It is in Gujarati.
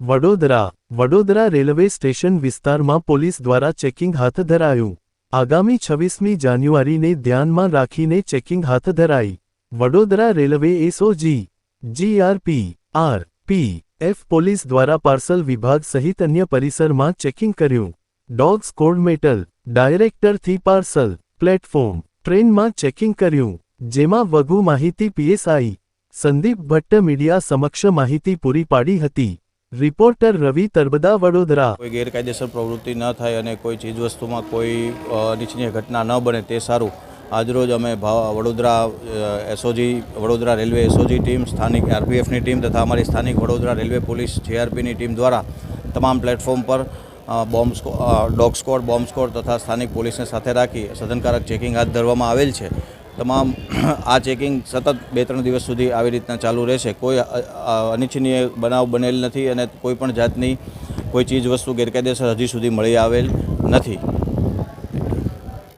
વડોદરા વડોદરા રેલવે સ્ટેશન વિસ્તારમાં પોલીસ દ્વારા ચેકિંગ હાથ ધરાયું. આગામી છવ્વીસમી જાન્યુઆરીને ધ્યાનમાં રાખીને ચેકિંગ હાથ ધરાઈ. Vadodara railway SOG, GRP R P F police દ્વારા પાર્સલ વિભાગ સહિત અન્ય પરિસરમાં ચેકિંગ કર્યું. ડોગ સ્કોડ મેટલ, ડાયરેક્ટરથી પાર્સલ, પ્લેટફોર્મ, ટ્રેનમાં ચેકિંગ કર્યું, જેમાં વધુ માહિતી પીએસઆઈ, સંદીપ ભટ્ટ મીડિયા સમક્ષ માહિતી પૂરી પાડી હતી. રિપોર્ટર રવિ તરબદા વડોદરા. કોઈ ગેરકાયદેસર પ્રવૃત્તિ ન થાય અને કોઈ ચીજવસ્તુમાં કોઈ નીચની ઘટના ન બને તે સારું. આજરોજ અમે Vadodara SOG, Vadodara railway SOG team, સ્થાનિક આરપીએફની ટીમ તથા અમારી સ્થાનિક વડોદરા રેલવે પોલીસ જેઆરપીની ટીમ દ્વારા તમામ પ્લેટફોર્મ પર bomb dog squad, bomb squad તથા સ્થાનિક પોલીસને સાથે રાખી સઘનકારક ચેકિંગ હાથ ધરવામાં આવેલ છે. તમામ આ ચેકિંગ સતત બે ત્રણ દિવસ સુધી આવી રીતના ચાલુ રહેશે. કોઈ અનિચ્છનીય બનાવ બનેલ નથી અને કોઈ પણ જાતની કોઈ ચીજ વસ્તુ ગેરકાયદેસર હજી સુધી મળી આવેલ નથી.